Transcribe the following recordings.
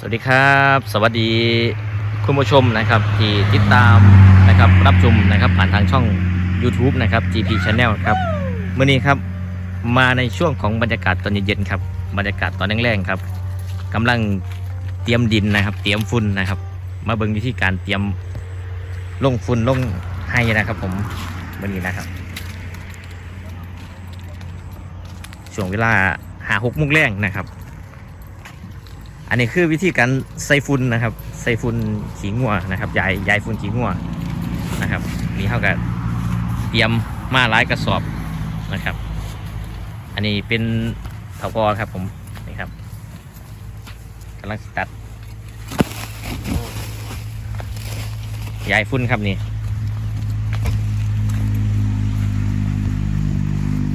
สวัสดีครับ สวัสดีคุณผู้ชมนะครับ ที่ติดตามนะครับรับชมนะครับผ่านทางช่อง YouTube นะครับ GP Channel ครับเมื่อนี้ครับมาในช่วงของบรรยากาศตอนเย็นๆครับบรรยากาศตอนแรงๆครับกำลังเตรียมดินนะครับ เตรียมฝุ่นนะครับ มาเบิ่งวิธีการเตรียมลงฝุ่นลงให้นะครับ ผมเมื่อนี้นะครับช่วงเวลาหาหกมุกแรงนะครับ อันนี้คือวิธีการใส่ฝุ่นนะครับ ใส่ฝุ่นขี้งัวนะครับยายยายฝุ่นขี้งัวนะครับนี่เท่ากับเตรียมมาหลายกระสอบนะครับ อันนี้เป็นเถากอครับผมนี่ครับกำลังตัดยายฝุ่นครับนี่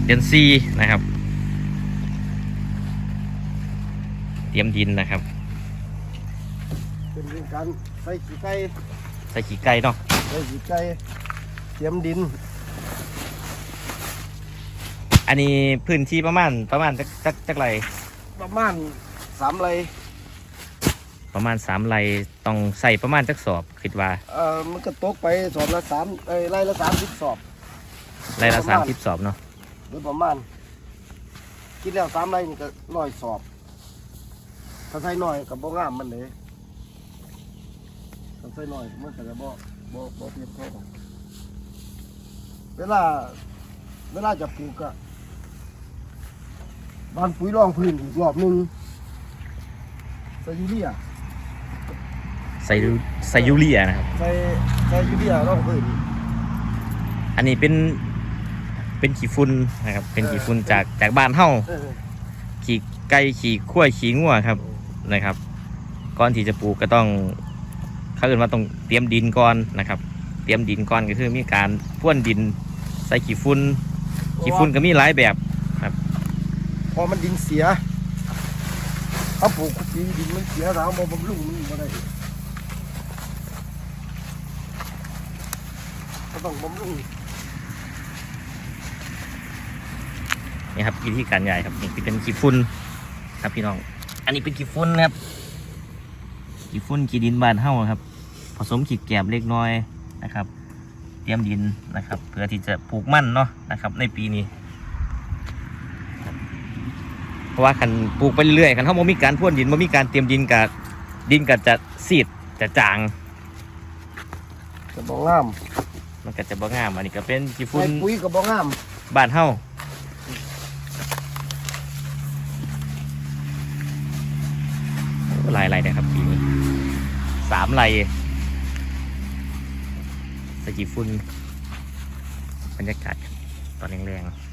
เดนซีนะครับ เตรียมดินนะครับ เป็นเรื่องการใส่ขี้ไก่ใส่ขี้ไก่เนาะใส่ขี้ไก่เตรียมดิน อันนี้พื้นที่ประมาณประมาณจักจักจักไรประมาณสามไรประมาณสามไรต้องใส่ประมาณจักสอบคิดว่าเอ่อมันก็ตกไปสอบละสามเอ้ยไร่ละสามสิบสอบไรละสามสิบสอบเนาะหรือประมาณคิดแล้วสามไรนี่ก็ร้อยสอบ ถ้าใส่น้อยกับบ่งามมันเลยถ้าใส่น้อยมันก็จะบ่บ่บ่เพียงพอเวลา เวลาจะปลูกอะบานปุ๋ยรองพื้นอีกรอบหนึงใส่ยูเรียใส่ใส่ยูเรียนะครับ ใส่ใส่ยูเรียรองพื้นอันนี้เป็นเป็นขี้ฝุ่นนะครับ เป็นขี้ฝุ่นจากจากบ้านเฮาเออ ขี้ไก่ขี้ข้วยขี้งัวครับ นะครับ ก่อนที่จะปลูกก็ต้องเขาเอื่นว่าต้องเตรียมดินก่อนนะครับ เตรียมดินก่อนก็คือมีการพ่วนดินใส่ขี้ฝุ่นขี้ฝุ่นก็มีหลายแบบพอมันดินเสียเขาปลูกคุกปีดินมันเสียแล้วมาบำรุงมันบ่ได้ก็ต้องบำรุงนี่ครับวิธีการใหญ่ครับนี่เป็นขี้ฝุ่นครับพี่น้อง อันนี้เป็นขี้ฝุ่นนะครับขี้ฝุ่นขี้ดินบ้านเฮาครับ ผสมขี้แกบเล็กน้อยนะครับ เตรียมดินนะครับ เพื่อที่จะปลูกมันเนาะนะครับ ในปีนี้ เพราะว่าคันปลูกไปเรื่อยๆคันเขาบ่มีการพ่นดินบ่มีการเตรียมดินกับดินก็จะซีดจะจางจะบ่งามมันก็จะบ่งามอันนี้ก็เป็นขี้ใส่ฝุ่นปุ๋ยก็บ่งาม บ้านเฮา ลายอะไรนะครับปีนี้สามลายสกีฝุ่นบรรยากาศตอนแรงๆ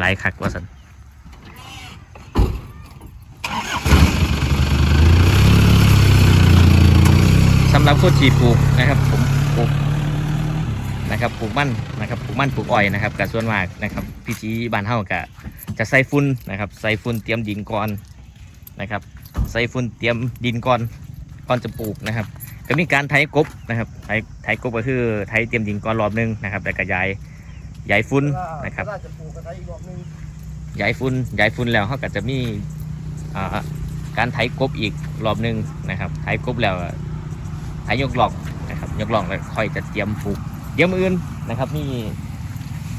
หลายคักว่าสันำหรับคนที่ปลูกนะครับ ผมปลูกนะครับปลูกมันนะครับปลูกมันปลูกอ้อยนะครับกับส่วนมากนะครับพิธีบ้านเฮาก็จะใส่ฝุ่นนะครับใส่ฝุ่นเตรียมดินก่อนนะครับใส่ฝุ่นเตรียมดินก่อนก่อนจะปลูกนะครับ ก็มีการไถกบนะครับไถไถกบก็คือไถเตรียมดินก่อนรอบหนึงนะครับแล้วก็ย้ายย้ายฝุ่นนะครับเวลาจะปลูกก็ใช้อีกรอบหนึงย้ายฝุ่นย้ายฝุ่นแล้วเขาก็จะมีอ่าการไถกบอีกรอบหนึงนะครับไถกบแล้ว ไถยกหลอกนะครับยกหลอกแล้วค่อยจะเตรียมปลูกเดี๋ยวมืออื่นนะครับนี่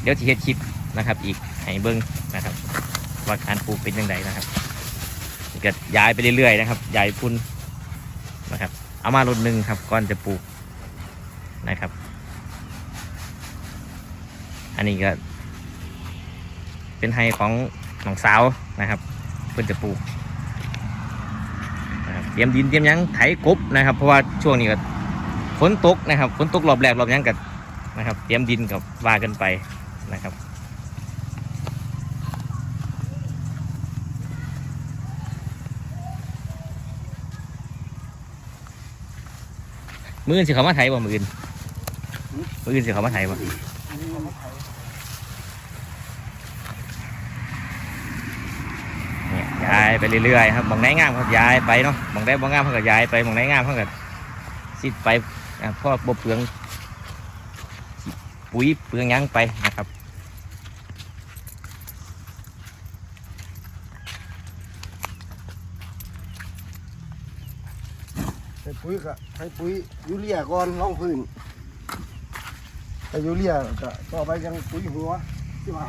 เดี๋ยวที่เฮ็ดคลิปนะครับ อีกให้เบิ้งนะครับว่าการปลูกเป็นยังไงนะครับก็ย้ายไปเรื่อยๆนะครับย้ายฝุ่นนะครับ เอามารถหนึ่งครับก่อนจะปลูกนะครับ อันนี้ก็ เป็นไฮของน้องสาวนะครับ เพื่อนจะปลูก เตรียมดินเตรียมยังไถกบนะครับ เพราะว่าช่วงนี้ก็ฝนตกนะครับฝนตกรอบแรกรอบยังกันนะครับ เตรียมดินกับว่ากันไปนะครับมืออื่นสิเขามาไถบ่มืออื่นมืออื่นสิเขามาไถบ่ อันนี้มันไถ เนี่ยยาย ไปเรื่อยๆครับบางไหนงามเขาก็ย้ายไปเนาะบางไหนบ่งงามเขาก็ย้ายไปบางไหนงามเขาก็สิไปอ่าเพราะบ่เปลืองปุ๋ยเปลืองยังไปนะครับใส่ปุ๋ยก็ใส่ปุ๋ยยูเรียก่อนร่องพื้นใส่ยูเรียก็ต่อไปยังปุ๋ยหัวที่ว่า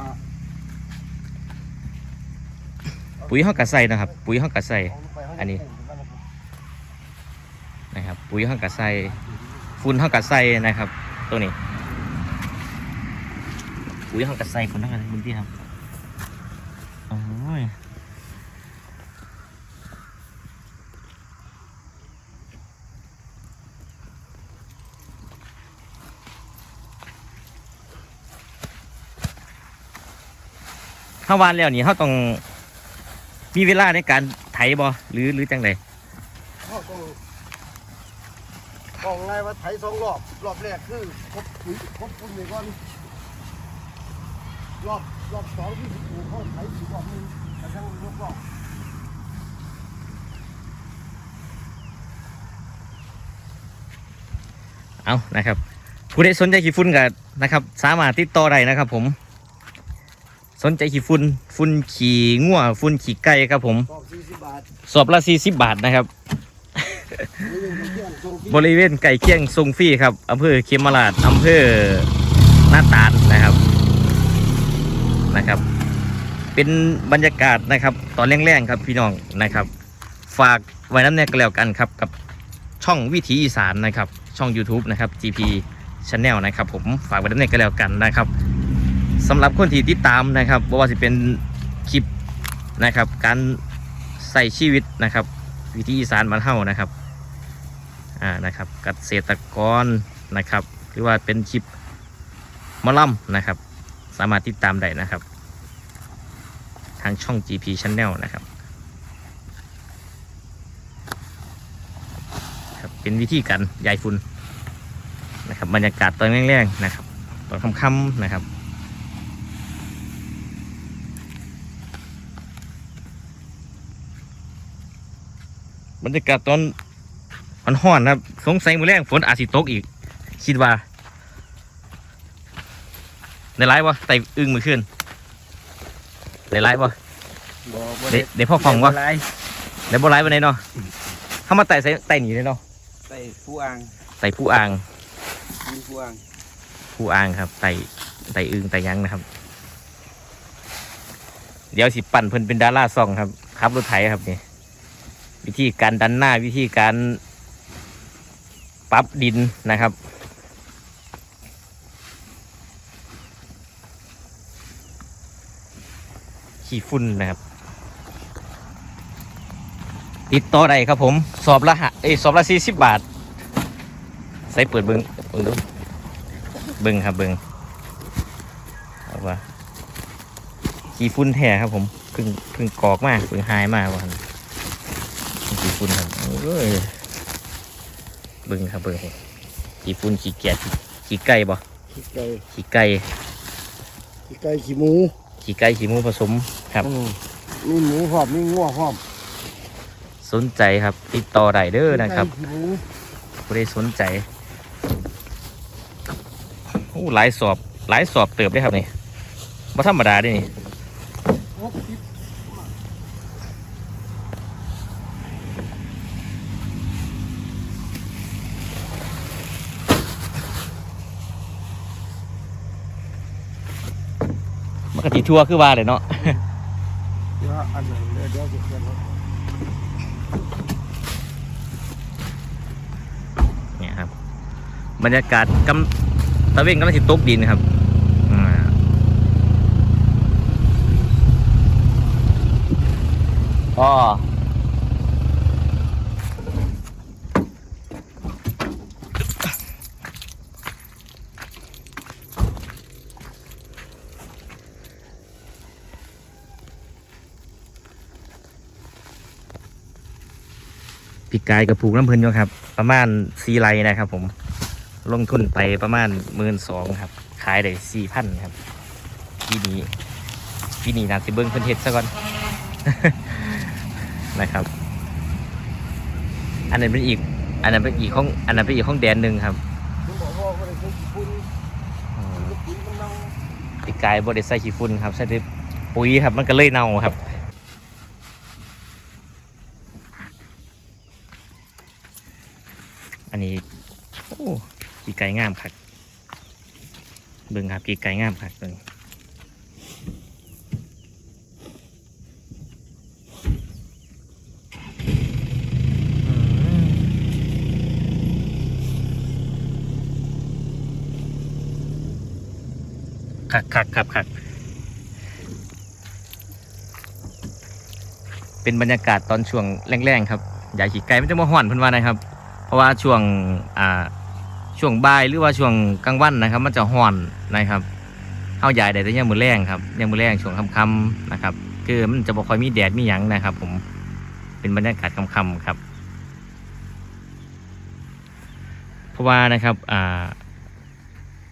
ปุ๋ยเขาก็ใสนะครับ ปุ๋ยเขาก็ใส่เาลงไปให้อันนี้นะครับ ปุ๋ยเขาก็ใส่ฝุ่นเขาก็ใสนะครับ ตัวนี้ ปุ๋ยเขาก็ใส่ฝุ่นเขาก็ใส่พื้นที่ครับโอ้ยถ้าวานแล้วนี่เขาต้อง มีเวลาในการไถบ่หรือหรือจังไดเขาต้องบอกไงว่าไถสองรอบ รอบแรกคือครบปุ๋ยครบปุ๋ยไปก่อนรอบรอบสองที่ปลูกเขาไถอีกรอบหนึงแต่ทั้งรอบรอบเอานะครับผู้ใดสนใจขี่ฝุ่นกับนะครับ สามารถติดต่อได้นะครับผม สนใจขี่ฝุ่นฝุ่นขี่งัวฝุ่นขี่ไก่ครับผมสองสี่สิบบาทสอบละ40บาทนะครับ นี่เป็นเครื่องทรงที่บริเวณไก่เคียงทรงฟรีครับอำเภอเขมราชอำเภอหน้าตาลนะครับนะครับ เป็นบรรยากาศนะครับ ตอนแรงๆครับพี่น้องนะครับ ฝากไว้น้ำแน่ก็แล้วกันครับกับช่องวิถีอีสานนะครับ ช่อง YouTube นะครับ GP Channel นะครับผมฝากไว้น้ำแน่ก็แล้วกันนะครับ สำหรับคนที่ติดตามนะครับว่าจะเป็นคลิปนะครับ การใส่ชีวิตนะครับ วิถีอีสานบ้านเฮานะครับอ่านะครับเกษตรกรนะครับ หรือว่าเป็นคลิปมอลัมนะครับ สามารถติดตามได้นะครับ ทางช่อง GP Channel นะครับครับ เป็นวิธีการยายฝุ่นนะครับบรรยากาศตอนแรงๆนะครับ ตอนค่ำๆนะครับ บรรยากาศตอนมันห้อนครับ สงสัยมือแรงฝนอาจสิตกอีก คิดว่าในไลฟ์วะไต่อึ้งมือขึ้นในไลฟ์วะบอกว่าเดเดี๋ยวพ่อฟังวะในบ่ไลฟ์วันไหนเนาะถ้ามาไต่ใส่ไต่หนีเลยเนาะใส่ผู้อ่างไต่ผู้อ่างมีผู้อ่างผู้อ่างครับไต่ไต่อึ้งไต่หยังนะครับ เดี๋ยวสิปั่นเพิ่นเป็นดาราซองครับขับรถไถครับนี่ วิธีการดันหน้าวิธีการปรับดินนะครับ ขี้ฝุ่นนะครับ ติดต่อได้ครับผม สอบละหะเอ้สอบละสี่สิบบาท ใส่เปิดเบิงเบิงดูเบิงครับเบิงเอาว่าขี้ฝุ่นแท้ครับผมเพิ่งเพิ่งกอกมากเพิ่งหายมากว่า ฝุ่นครับเอ้ยเบิงครับเบิงขี้ฝุ่นขี้แกะขี้ขี้ไก่บ่ขี้ไก่ขี้ไก่ขี้ไก่ขี้หมูขี้ไก่ขี้หมูผสมครับอืมมีหมูหอมมีงัวหอมสนใจครับติดต่อได้เด้อนะครับขี้ไก่ขี้หมูผู้ใดสนใจโอ้หลายสอบหลายสอบเติบได้ครับนี่บ่ธรรมดาเด้นี่ ครบสิบ ชัวคือว่าเลยเนาะเดี๋ยวอันไหนเดี๋ยวจะเคลื่อนรถเนี่ยครับ บรรยากาศกำตะเวนกำลังสิตกดินครับอ่าก็ กายกับผูกน้ำเพลินอยู่ครับ ประมาณสีไรนะครับ ผมลงทุนไปประมาณหมื่นสองครับ ขายได้สี่พันครับปีนี้ปีนี้นาสิเบิ้งเพิ่นเฮ็ดซะก่อนนะครับ อันนั้นเป็นอีก อันนั้นเป็นอีกห้องอันนั้นเป็นอีกห้องแดนหนึ่งครับผมบอกว่าบ่ได้ใช้ขี้ฝุ่นอืมปุ๋ยมันเน่าปีกายบริใส่ขี้ฝุ่นครับใส่แต่ปุ๋ยครับมันก็เลยเน่าครับ อันนี้โอ้ปี กายงามครับเบิ่งครับปีไกายงามครับเบิ่งอืมคักคักครับคักเป็นบรรยากาศตอนช่วงแรงๆครับ อย่าขี่ไก่ไมันจะมาห่อนเพิ่นว่านะครับ เพราะว่าช่วงอ่า ช่วงบ่ายหรือว่าช่วงกลางวันนะครับ มันจะห่อนนะครับเข้าใหญ่ได้แต่ยังมือแรงครับยังมือแรงช่วงค่ำๆนะครับ คือมันจะบ่ค่อยมีแดดมีหยังนะครับ ผมเป็นบรรยากาศค่ำๆครับ เพราะว่านะครับอ่า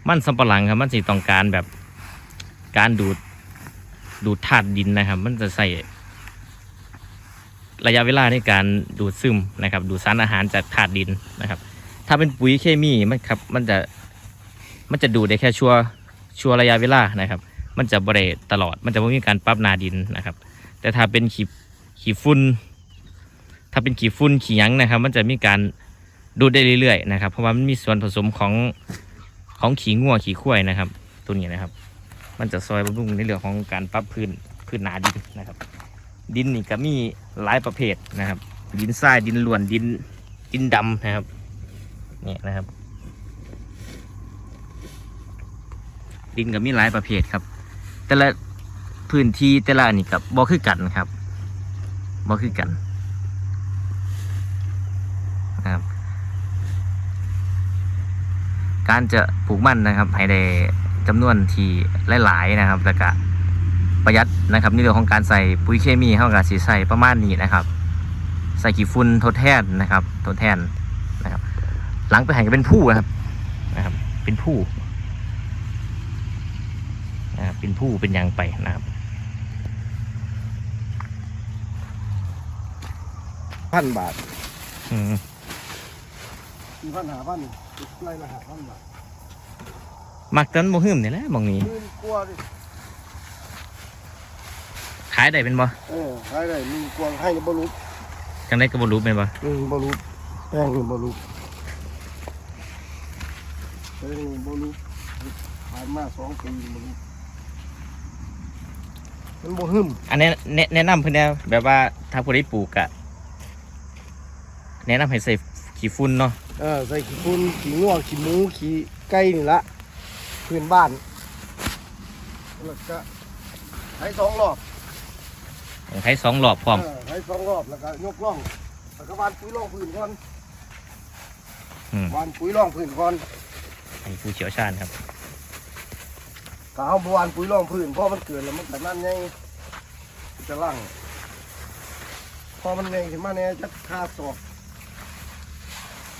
มันสำปะหลังครับ มันสิต้องการแบบการดูดดูดธาตุดินนะครับ มันจะใส่ระยะเวลาในการดูดซึมนะครับ ดูดสารอาหารจากธาตุดินนะครับ ถ้าเป็นปุ๋ยเคมีมันครับ มันจะมันจะดูดได้แค่ชั่วชั่วระยะเวลานะครับ มันจะบริตลอด มันจะไม่มีการปรับนาดินนะครับ แต่ถ้าเป็นขีขีฝุ่นถ้าเป็นขีฝุ่นขี้หยังนะครับ มันจะมีการดูดได้เรื่อยๆนะครับ เพราะว่ามันมีส่วนผสมของของขี้งัวขี้ข้วยนะครับ ตัวนี้นะครับ มันจะซอยบำรุงในเรื่องของการปรับพื้นพื้นนาดินนะครับ ดินนี่ก็มีหลายประเภทนะครับ ดินทรายดินล้วนดินดินดำนะครับ นี่นะครับ ดินก็มีหลายประเภทครับ แต่ละพื้นที่แต่ละอันนี่กับบ่คือกันครับบ่คือกันนะครับการจะปลูกมันนะครับ ให้ได้จำนวนที่หลาย ๆ นะครับ แล้วก็ประหยัดนะครับในเรื่องของการใส่ปุ๋ยเคมีเข้ากับสีใส่ประมาณนี้นะครับ ใส่กี่ฝุ่นทดแทนนะครับ ทดแทน หลังไปหันก็เป็นผู้นะครับนะครับ เป็นผู้นะครับเป็นผู้เป็นหยางไปนะครับพันบาทอืมสี่พันหาพันไล่ละหาพันบาทมักตันโมหึมนี่แหละหมองนี้หมื่นกว่าดิขายได้เป็นบ่เออให้ได้หมื่นกว่าให้บรุษจังได้ก็บ่รู้เป็นบ่หนึ่งบรุษแป้งหนึ่งบรุ ษแป้งหนึ่งบรุษผ่านมาสองปีบรุษมันบ่หึมอันนี้แนะแนะนำเพิ่นแนะแบบว่าถ้าผู้ใดปลูกอะแนะนำให้ใส่ขี้ฝุ่นเนาะเออใส่ขี้ฝุ่นขี้ง่วงขี้หมูขี้ไก่นี่ละพื้นบ้านแล้วก็ให้สองรอบให้สองรอบพร้อมเให้สองรอบแล้วก็ยกล่องแล้วก็วานปุ๋ยร่องพื้นก่อนอืม วานปุ๋ยร่องพื้นก่อน ให้ผู้เชี่ยวชาญครับถ้าเอาบวานปุ๋ยร่องพื้นเพราะมันเกิดแล้วมันแต่นั่นไงมันจะล่างพอมันไงขึ้นมาเนี่ยจะคาศอก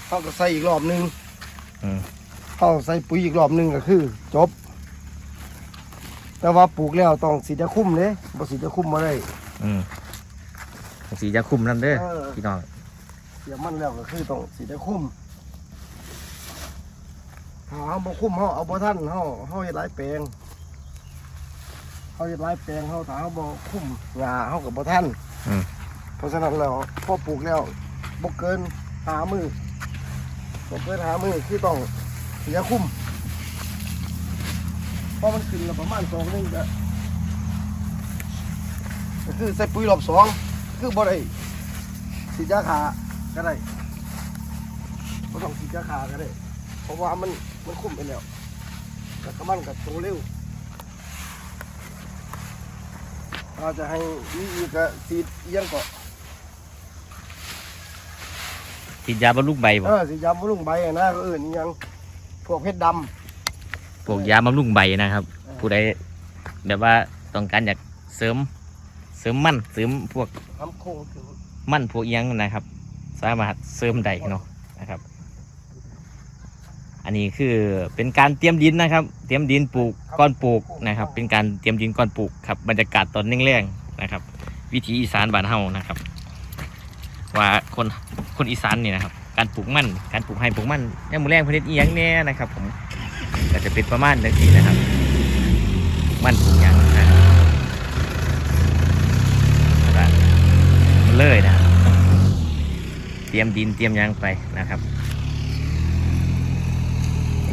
เขาก็ใส่อีกรอบหนึงอืมเขาใส่ปุ๋ยอีกรอบหนึงก็คือ จบ แต่ว่าปลูกแล้วต้องสีจะคุ้มเลยบ่สีจะคุ้มมาได้อืมสีจะคุมนั่นเด้อเออพี่น้องเสียมันแล้วก็คือต้องสีจะคุ้มถ้า เขาบ่คุ้มเขาเอาบ่ทันเขาเขาเฮ็ดหลายแปลงเขาเฮ็ดหลายแปลงเขาถ้าเขาบ่คุ้มหญ้าเขาก็บ่ทันอืม เพราะฉะนั้นแล้วพอปลูกแล้วบ่เกินหามือบ่เกินหามือคือต้องเสียคุ้มเพราะมันขึ้นแล้วประมาณสองนึงก็ก็คือใส่ปุ๋ยรอบสองคือบ่ได้ฉีดยาขาก็ได้บ่ต้องฉีดยาขาก็ได้ เพราะว่ามันมันคุ้มไปแล้วแล้วก็มันกับโตเร็วเราจะให้มีอีกก็ฉีดเอียงก็ฉีดยาบำรุงใบบ่เออสียำบำรุงใบอะนะก็เอื่นอิหยังพวกเพชรดพวกยาบำรุงใบนะครับำผู้ใดแบบว่าต้องการอยากเสริม เสริมมันเสริมพวกทำโค้งถึงมันพวกอิหยังนะครับ สามารถเสริมได้เนาะนะครับอั นนี้คือเป็นการเตรียมดินนะครับ เตรียมดินปลูกก้อนปลูกนะครับ เป็นการเตรียมดินก้อนปลูกครับบรรยากาศตอนแรงๆนะครับ วิถีอีสานบ้านเฮานะครับ ว่าคนคนอีสานนี่นะครับ การปลูกมันการปลูกไฮปลูกมันเนี่ยมือแรงเพนิดอีหยังเนี่ยนะครับ ผมก็จะเป็นประมาณนี้สินะครับปลูกมันปลูกหยังนะครับแล้วก็เลยนะเตรียมดินเตรียมหยางไปนะครับ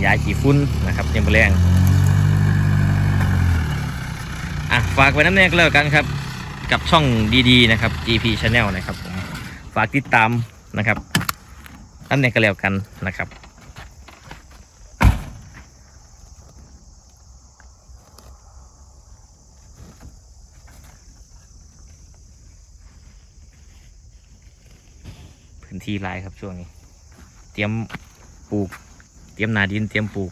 ยาขี้ฝุ่นนะครับยังมือแรงอะฝากไว้น้ำแน่ก็แล้วกันครับ กับช่องดีๆนะครับ GP Channel นะครับผมฝากติดตามนะครับนั่นเองก็แล้วกันนะครับพื้นที่ลายครับช่วงนี้ เตรียมปลูก ตรียมนาดินเตรียมปลูก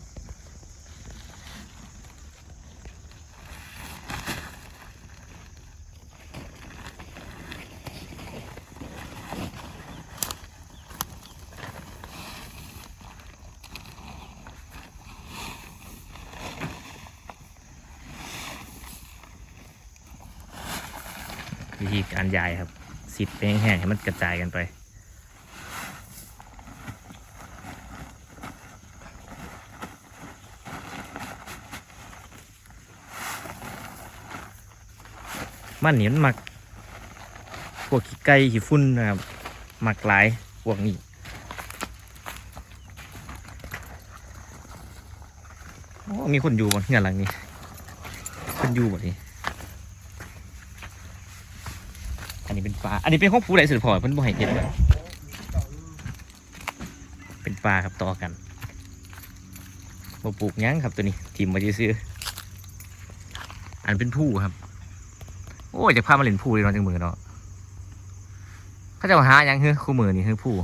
วิธีการย้ายครับสิดเป็นแห้งๆให้มันกระจายกันไป มันนี่มันมักพวกขี้ไก่ขี้ฝุ่นนะครับมักหลายพวกนี้มีคนอยู่บนเงื่อนหลังนี้คนอยู่บนนี้อันนี้เป็นปลาอันนี้เป็นของผู้ใดสืบพอเพิ่นบ่ให้เห็นเลยเป็นปลาครับต่อกันบ่ปลูกยังครับตัวนี้ทีมมาซื้ออันเป็นผู้ครับ อ้ยจะพามาเล่นผู้เลยนาะจังมือเนาะเขาจะมาหาหยังคือคู่มือนี่คือผู้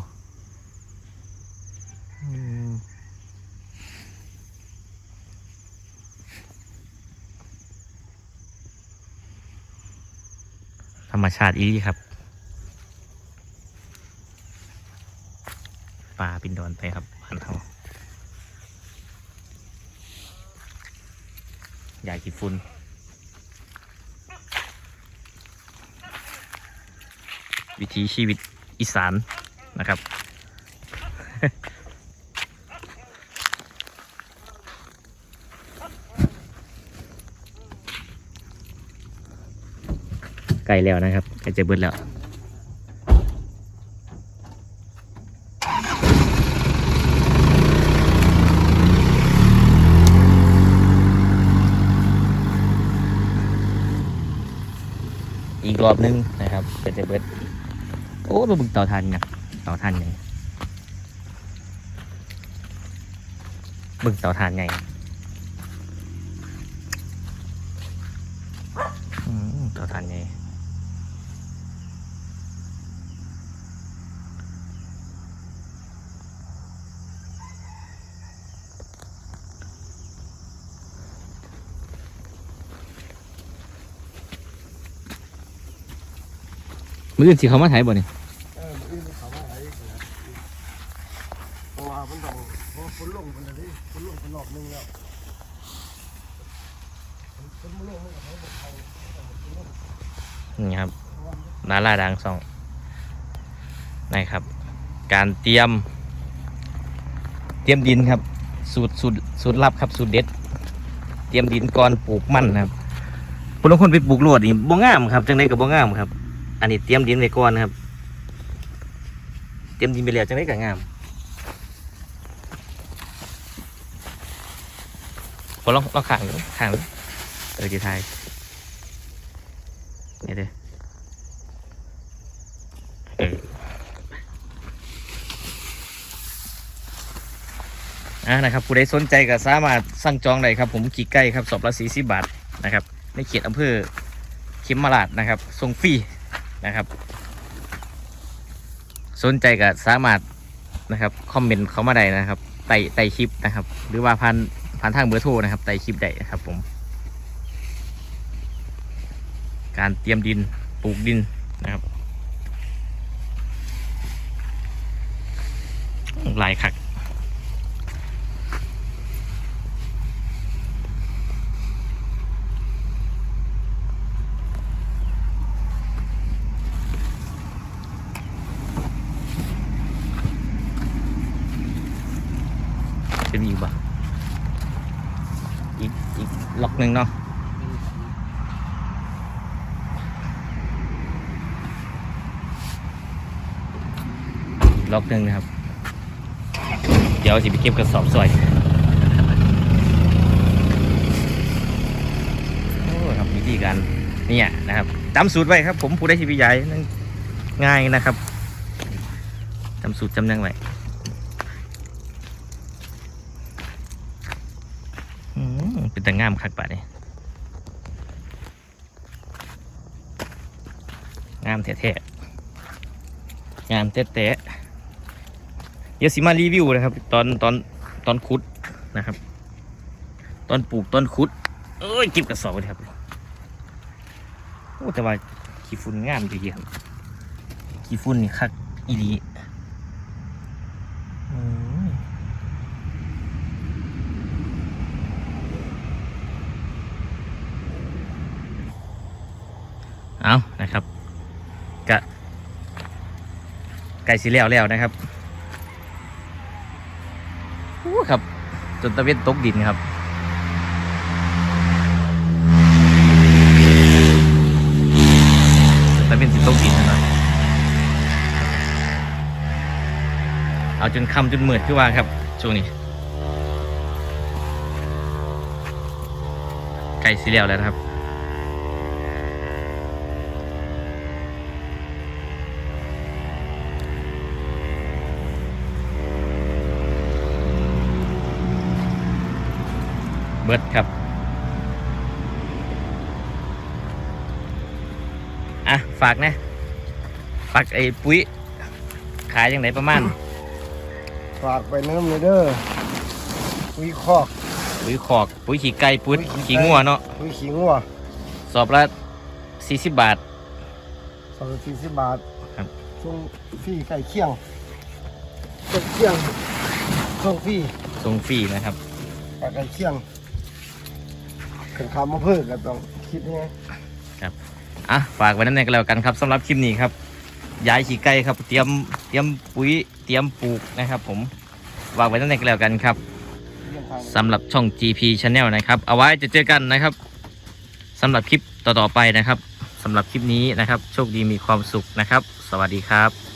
ธรรมชาติอีครับปลาปินดอนไปครับพันเทาใหญ่กี่ฝุ่น วิถีชีวิตอีสานนะครับ ไก่แล้วนะครับไก่จะเบิดแล้วอีกรอบนึงนะครับก็จะเบิดโอ้มาบึงเต่าทันนะเต่าทันไงบึง เต่าทานไงอืมเต่าทานไงมืออื่นสิเขามาถ่ายบ่เนี่ย เออมันมีเขาว่าอะไรอีกนะเพราะว่ามันต้องเพราะฝนลงมันเลยฝนลงไปรอบนึงแล้วฝนมันลงมันก็เขาบอกเขา นี่ครับนา ลาดังสองนะครับ การเตรียม เตรียมดินครับ สูตรสูตรสูตรลับครับสูตรเด็ด เตรียมดินก่อนปลูกมันนะครับคนบางคนไปปลูกโลวดนี่บ่งามครับจังไดกับบ่งามครับ อันนี้เตรียมดินไว้ก่อนครับ เตรียมดินไปแล้วจังไดกับงามพอลองลองข้างข้างเออจีไทยนี่เด้อเออ อ่านะครับผู้ใดสนใจก็สามารถสั่งจองได้ครับ ผมกี่ไก่ครับสอบละสี่สิบบาทนะครับในเขตอำเภอเข็มมาลาดนะครับส่งฟรีนะครับ สนใจก็สามารถนะครับคอมเมนต์เข้ามาได้นะครับใต้ใต้คลิปนะครับ หรือว่าผ่านผ่านทางเบอร์โทรนะครับใต้คลิปได้นะครับผม การเตรียมดินปลูกดินนะครับหลายคัก เป็นอีกบ่อีกอีกล็อกหนึ่งเนาะอีก ล็อกหนึ่งนะครับ เดี๋ยวสิไปเก็บกระสอบซอยโอ้ครับวิธีการเนี่ยนะครับจำสูตรไว้ครับ ผมผู้ได้ชีวิตใหญ่นั่นง่ายนะครับจำสูตรจำยังไว้เป็นแต่งามคักป่ะนี่งามแท้ๆงามแท้ๆ ดี๋ยวสิมารีวิวนะครับ ตอนตอนตอนคุดนะครับ ตอนปลูกตอนคุด เอ้ยเก็บกระสอบเลยครับโอ้แต่ว่าขี้ฝุ่นงามจริงๆครับขี้ฝุ่นนี่คักอีดีเอานะครับกะไก่สีแล้วแล้วนะครับ จนตะเวนตกดินครับจนตะเวนสิตกดินหน่อยเอาจนค่ำจนมืดขึ้นว่าครับ ช่วงนี้ไก่สีเหลียวแล้วนะครับ เบิดครับอะฝากนะฝากไอ้ปุ๋ยขายยังไงประมาณฝากไปน้ำเลยเด้อปุ๋ยคอกปุ๋ยขอกปุ๋ยขี้ไก่ปุ๋ยปุ๋ยขี้ไก่ขี้งัวเนาะปุ๋ยขิงวัวสอบละสี่สิบบาทสองสี่สิบบาทครับช่วงฟรีไก่เคี่ยงไก่เคี่ยงช่วงฟรีส่งฟรีนะครับไก่เคี่ยง ขันคำมาเพิ่มก็ต้องคิดไงอะฝากไว้นั่นเองก็แล้วกันครับสำหรับคลิปนี้ครับย้ายขี้ไก่ครับ เตรียมเตรียมปุ๋ยเตรียมปลูกนะครับ ผมฝากไว้นั่นเองก็แล้วกันครับเรื่องทางสำหรับช่อง GP Channel นะครับ เอาไว้จะเจอกันนะครับสำหรับคลิปต่อๆไปนะครับสำหรับคลิปนี้นะครับ โชคดีมีความสุขนะครับ สวัสดีครับ